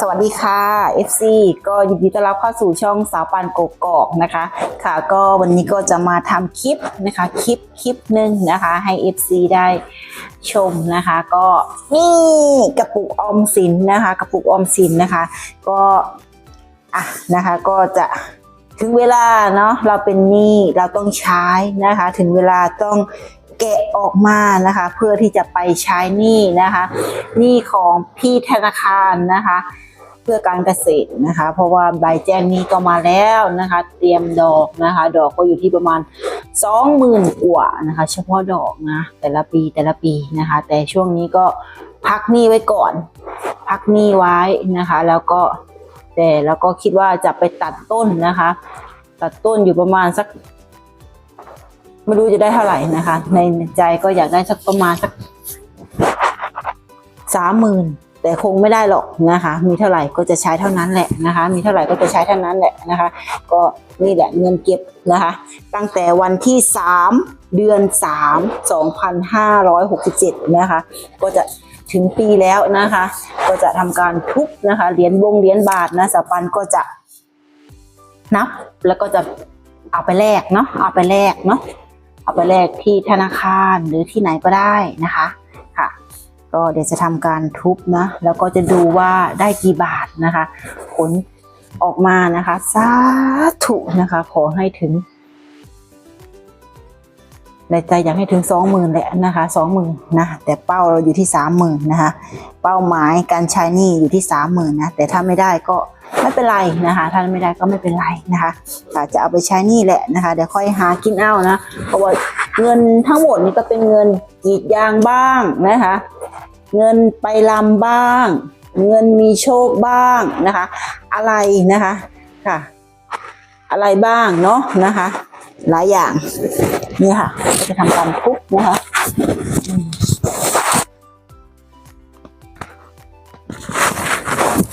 สวัสดีค่ะ FC ก็ยินดีต้อนรับเข้าสู่ช่องสาวปานโกกอกนะคะ ค่ะก็วันนี้ก็จะมาทำคลิปนะคะคลิปคลิปหนึ่งนะคะ ให้ FC ได้ชมนะคะ ก็นี่กระปุกออมสินนะคะ กระปุกออมสินนะคะ ก็อะนะคะก็จะถึงเวลาเนาะเราเป็นหนี้เราต้องใช้นะคะ ถึงเวลาต้อง แกะออกมานะคะ เพื่อที่จะไปใช้หนี้นะคะหนี้ของพี่ธนาคารนะคะ เพื่อการเกษตรนะคะ เพราะว่าใบแจ้งนี้ก็มาแล้วนะคะ เตรียมดอกนะคะ ดอกก็อยู่ที่ประมาณสองหมื่นกว่านะคะ เฉพาะดอกนะแต่ละปีแต่ละปีนะคะ แต่ช่วงนี้ก็พักหนี้ไว้ก่อน พักหนี้ไว้นะคะ แล้วก็แต่แล้วก็คิดว่าจะไปตัดต้นนะคะ ตัดต้นอยู่ประมาณสัก ไม่รู้จะได้เท่าไหร่นะคะ ในใจก็อยากได้สักประมาณสักสามหมื่นแต่คงไม่ได้หรอกนะคะ มีเท่าไหร่ก็จะใช้เท่านั้นแหละนะคะ มีเท่าไหร่ก็จะใช้เท่านั้นแหละนะคะ ก็นี่แหละเงินเก็บนะคะ ตั้งแต่วันที่สามเดือนสามสองพันห้าร้อยหกสิบเจ็ดนะคะ ก็จะถึงปีแล้วนะคะ ก็จะทำการทุบนะคะเหรียญบงเหรียญบาทนะสปันก็จะนับแล้วก็จะเอาไปแลกเนาะเอาไปแลกเนาะ เอาไปแลกที่ธนาคารหรือที่ไหนก็ได้นะคะค่ะ ก็เดี๋ยวจะทำการทุบนะแล้วก็จะดูว่าได้กี่บาทนะคะ ผลออกมานะคะสาธุนะคะ ขอให้ถึงในใจอยากให้ถึงสองหมื่นแหละนะคะสองหมื่นนะแต่เป้าเราอยู่ที่สามหมื่นนะคะ เป้าหมายการใช้นี้อยู่ที่สามหมื่นนะแต่ถ้าไม่ได้ก็ ไม่เป็นไรนะคะถ้าไม่ได้ก็ไม่เป็นไรนะคะอาจจะเอาไปใช้นี้แหละนะคะเดี๋ยวค่อยหากินเอานะเพราะว่าเงินทั้งหมดนี้ก็เป็นเงินกีดยางบ้างนะคะ เงินไปลำบ้าง เงินมีโชคบ้างนะคะ อะไรนะคะค่ะ อะไรบ้างเนาะนะคะ หลายอย่างนี่ค่ะ จะทำการทุบนะคะ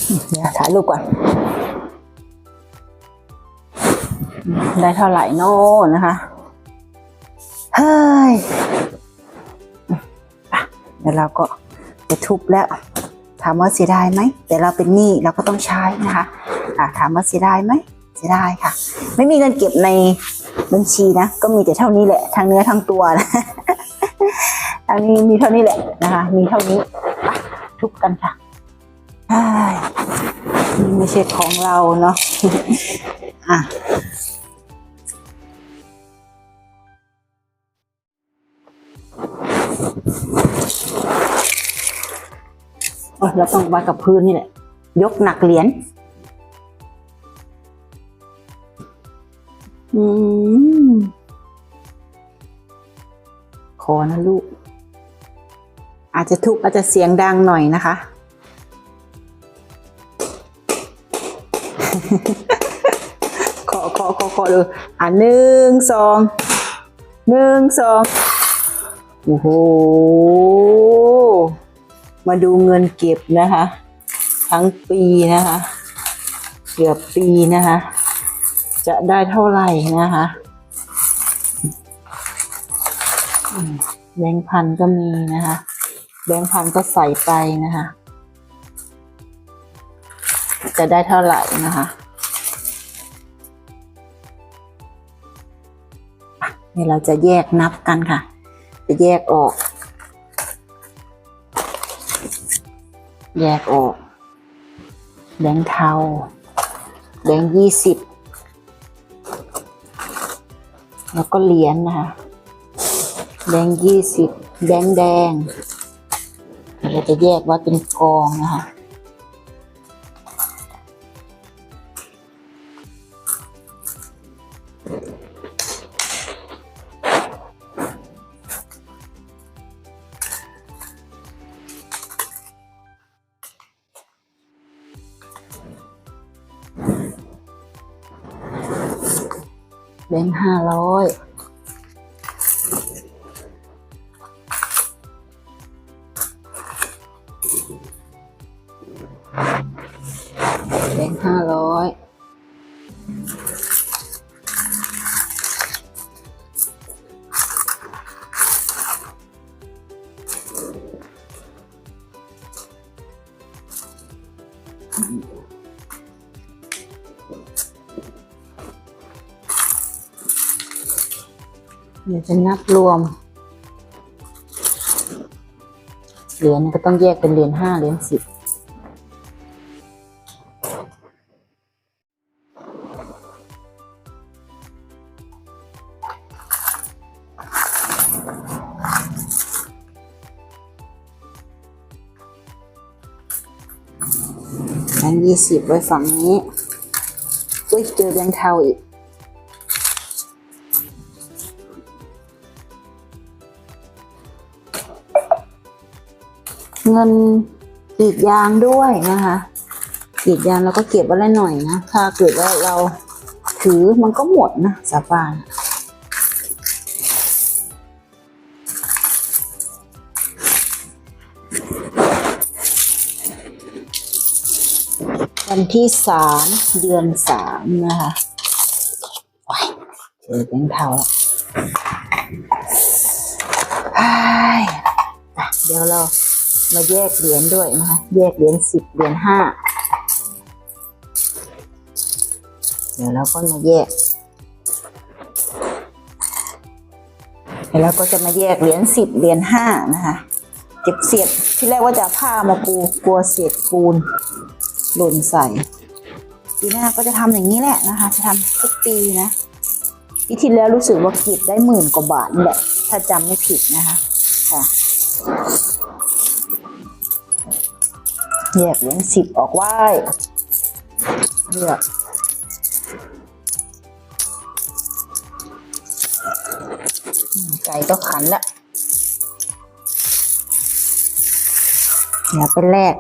เดี๋ยวถ่ายรูปก่อน ได้เท่าไหร่โน่นะคะ เฮ้ยเดี๋ยวเราก็จะทุบแล้ว ถามว่าเสียดายไหมแต่เราเป็นหนี้เราก็ต้องใช้นะคะอะถามว่าเสียดายไหมเสียดายค่ะ ไม่มีเงินเก็บในบัญชีนะ ก็มีแต่เท่านี้แหละทั้งเนื้อทั้งตัวนะอันนี้มีเท่านี้แหละนะคะ มีเท่านี้ไปทุบกันค่ะ ไม่ใช่ของเราเนาะอะเราต้องวางกับพื้นนี่แหละ ยกหนักเหรียญอืมขอนะลูก อาจจะทุกข์อาจจะเสียงดังหน่อยนะคะ ขอขอขอขอดูอะหนึ่งสองหนึ่งสองโอ้โห มาดูเงินเก็บนะคะ ทั้งปีนะคะ เกือบปีนะคะ จะได้เท่าไหร่นะคะแบงค์พันก็มีนะคะ แบงค์พันก็ใส่ไปนะคะ จะได้เท่าไหร่นะคะ นี่เราจะแยกนับกันค่ะ จะแยกออก แยกออกแบงค์เทาแบงค์ยี่สิบแล้วก็เหรียญนะคะแบงค์ยี่สิบแบงค์แดงเราจะแยกว่าเป็นกองนะคะ แบงค์ห้าร้อยแบงค์ห้าร้อย เดี๋ยวจะนับรวม เหรียญก็ต้องแยกเป็นเหรียญห้าเหรียญสิบแบงค์ยี่สิบไว้ฝั่งนี้ อุ้ยเจอแบงค์เทาอีก เงินกรีดยางด้วยนะคะกรีดยางเราก็เก็บไว้แล้หน่อยนะ ถ้าเกิดว่าเราถือมันก็หมดนะสาปานวันที่สามเดือนสามนะคะโอ้ยเจอแบงเทาอ้ายเดี๋ยวเรา มาแยกเหรียญด้วยนะคะ แยกเหรียญสิบเหรียญห้าเดี๋ยวเราก็มาแยกเดี๋ยวเราก็จะมาแยกเหรียญสิบเหรียญห้านะคะเก็บเศษที่แรกว่าจะเอาผ้ามาปูกลัวเศษปูนหล่นใส่ปีหน้าก็จะทำอย่างนี้แหละนะคะ จะทำทุกปีนะปีที่แล้วรู้สึกว่าเก็บได้หมื่นกว่าบาทนี่แหละ ถ้าจำไม่ผิดนะคะค่ะ แยกเหรียญสิบออกไหว้เลือกไก่ก็ขันละเดี๋ยวไปแลก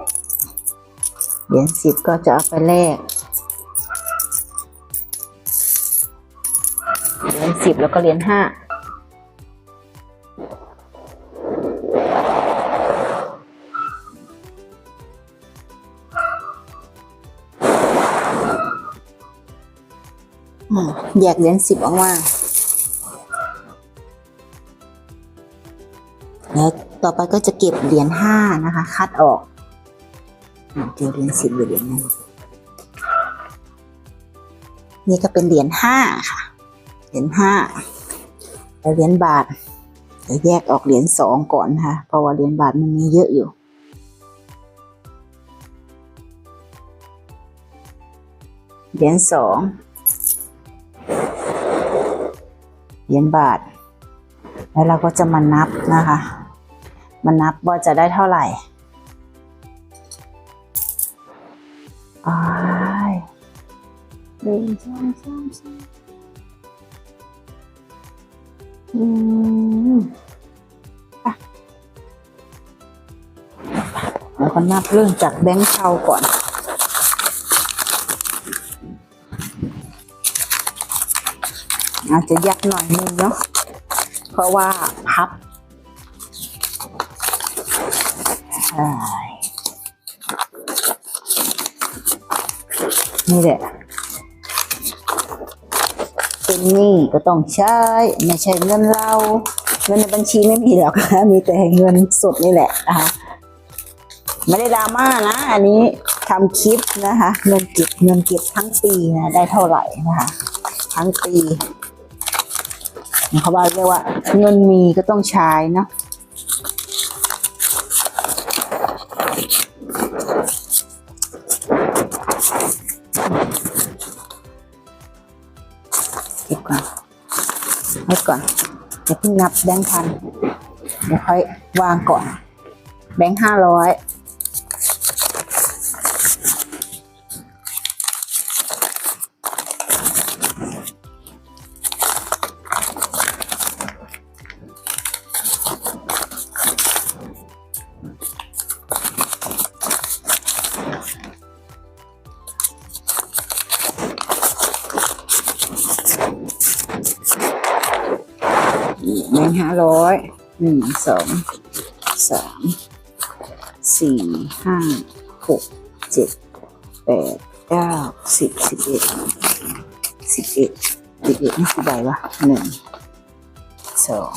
เหรียญสิบก็จะเอาไปแลกเหรียญสิบแล้วก็เหรียญห้า แยกเหรียญสิบออกมาแล้วต่อไปก็จะเก็บเหรียญห้านะคะ คัดออกเจอเหรียญสิบเหรียญหนึงนี่ก็เป็นเหรียญห้าค่ะ เหรียญห้าแล้วเหรียญบาทเดี๋ยวแยกออกเหรียญสองก่อนนะคะเพราะว่าเหรียญบาทมันมีเยอะอยู่เหรียญสอง เหรียญบาท แล้วเราก็จะมานับนะคะ มานับว่าจะได้เท่าไหร่อ้ายหนึ่งสองสามสี่อืมอะแล้วก็นับเรื่องจากแบงค์เทาก่อน อาจจะยักหน่อยนึงเนาะเพราะว่าพับนี่แหละเป็นหนี้ก็ต้องใช้ ไม่ใช่เงินเรา เงินในบัญชีไม่มีหรอกนะมีแต่เงินสดนี่แหละนะคะไม่ได้ดราม่านะ อันนี้ทำคลิปนะคะ เงินเก็บเงินเก็บทั้งปีนะได้เท่าไหร่นะคะ ทั้งปี เขาว่าเรียกว่าเงินมีก็ต้องใช้นะเก็บก่อนไว้ก่อนเดี๋ยวเพิ่งนับแบงค์พันเดี๋ยวค่อยวางก่อน แบงค์ห้าร้อย ห้าร้อยหนึ่งสองสามสี่ห้าหกเจ็ดแปดเก้าสิบสิบเอ็ดสิบเอ็ดสิบเอ็ดนี่กี่ใบวะหนึ่งสอง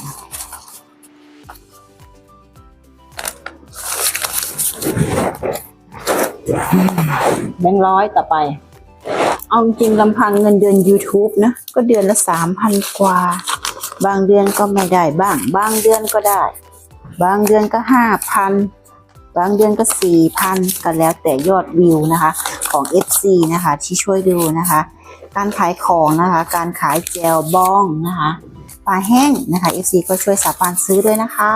แบงร้อยต่อไป เอาจริงลำพังเงินเดือน YouTube นะ ก็เดือนละสามพันกว่า บางเดือนก็ไม่ได้บ้าง บางเดือนก็ได้ บางเดือนก็ห้าพันบางเดือนก็สี่พันก็แล้วแต่ยอดวิวนะคะ ของ FC นะคะที่ช่วยดูนะคะ การขายของนะคะ การขายแจวบ้องนะคะปลาแห้งนะคะ FC ก็ช่วยสาปานซื้อด้วยนะคะ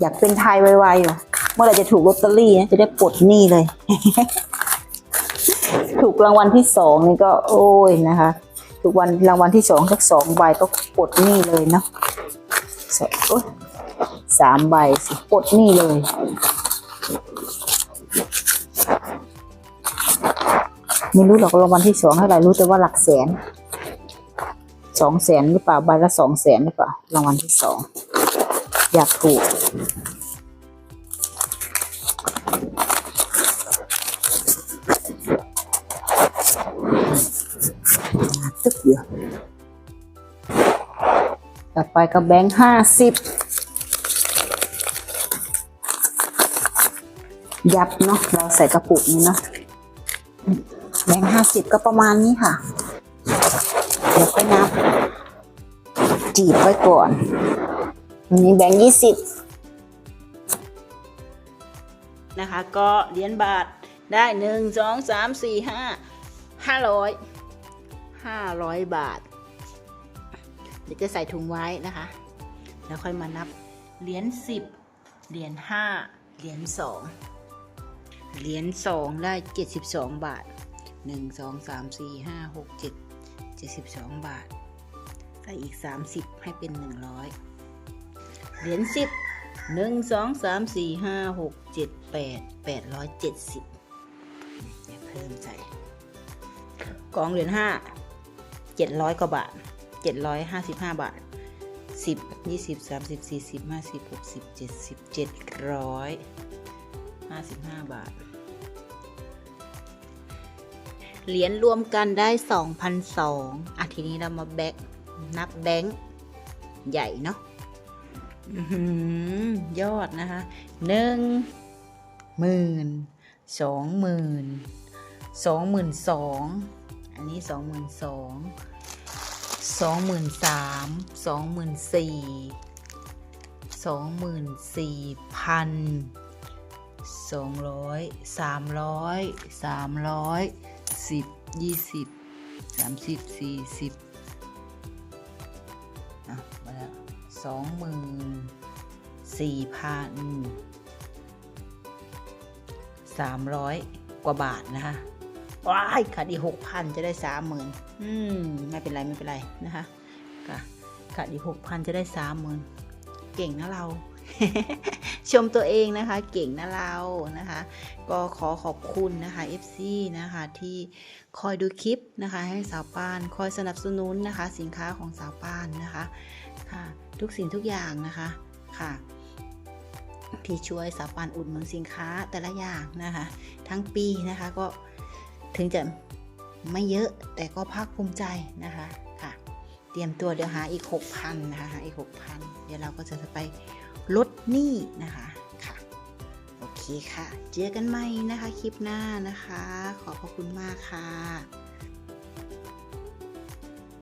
อยากเป็นไทยไวๆอยู่เมื่อไรจะถูกลอตเตอรี่นะจะได้ปลดหนี้เลย ถูกรางวัลที่สองนี่ก็โอ้ยนะคะ ถูกวันรางวัลที่สองสักสองใบก็ปลดหนี้เลยเนาะสามใบสิปลดหนี้เลยไม่รู้หรอกรางวัลที่สองเท่าไหร่รู้แต่ว่าหลักแสนสองแสนหรือเปล่าใบละสองแสนหรือเปล่ารางวัลที่สองอยากถูก ไปก็แบงค์ห้าสิบยับเนาะเราใส่กระปุกนี้เนาะแบงค์ห้าสิบก็ประมาณนี้ค่ะ เดี๋ยวค่อยนับ จีบไว้ก่อนอันนี้แบงค์ยี่สิบนะคะ ก็เหรียญบาทได้หนึ่งสองสามสี่ห้าห้าร้อยห้าร้อยบาท เดี๋ยวจะใส่ถุงไว้นะคะ แล้วค่อยมานับเหรียญสิบเหรียญห้าเหรียญสองเหรียญสองได้เจ็ดสิบสองบาทหนึ่งสองสามสี่ห้าหกเจ็ดเจ็ดสิบสองบาทใส่อีกสามสิบให้เป็นหนึ่งร้อยเหรียญสิบหนึ่งสองสามสี่ห้าหกเจ็ดแปดแปดร้อยเจ็ดสิบเพิ่มใส่กองเหรียญห้าเจ็ดร้อยกว่าบาท เจ็ดร้อยห้าสิบห้าบาทสิบยี่สิบสามสิบสี่สิบห้าสิบหกสิบเจ็ดสิบเจ็ดร้อยห้าสิบห้าบาท เหรียญรวมกันได้ 2,002อะทีนี้เรามาแบกนับแบงค์ใหญ่เนาะหือยอดนะคะหนึ่งหมื่นสองหมื่นสองหมื่นสองอันนี้สองหมื่นสอง สองหมื่นสามสองหมื่นสี่สองหมื่นสี่พันสองร้อยสามร้อยสามร้อยสิบยี่สิบสามสิบสี่สิบอะมาแล้วสองหมื่นสี่พันสามร้อยกว่าบาทนะคะว้ายขาดอีกหกพันจะได้สามหมื่น อืมไม่เป็นไรไม่เป็นไรนะคะค่ะขาดอีกหกพันจะได้สามหมื่นเก่งนะเรา ชมตัวเองนะคะ เก่งนะเรานะคะ ก็ขอขอบคุณนะคะ FC นะคะที่คอยดูคลิปนะคะ ให้สาวป้านคอยสนับสนุนนะคะ สินค้าของสาวป้านนะคะค่ะ ทุกสิ่งทุกอย่างนะคะค่ะที่ช่วยสาวป้านอุดหนุนสินค้าแต่ละอย่างนะคะ ทั้งปีนะคะก็ถึงจะ ไม่เยอะแต่ก็ภาคภูมิใจนะคะค่ะ เตรียมตัวเดี๋ยวหาอีก 6,000นะคะหาอีก 6,000 เดี๋ยวเราก็จะไปลดหนี้นะคะค่ะโอเคค่ะ เจอกันใหม่นะคะคลิปหน้านะคะ ขอบพระคุณมากค่ะ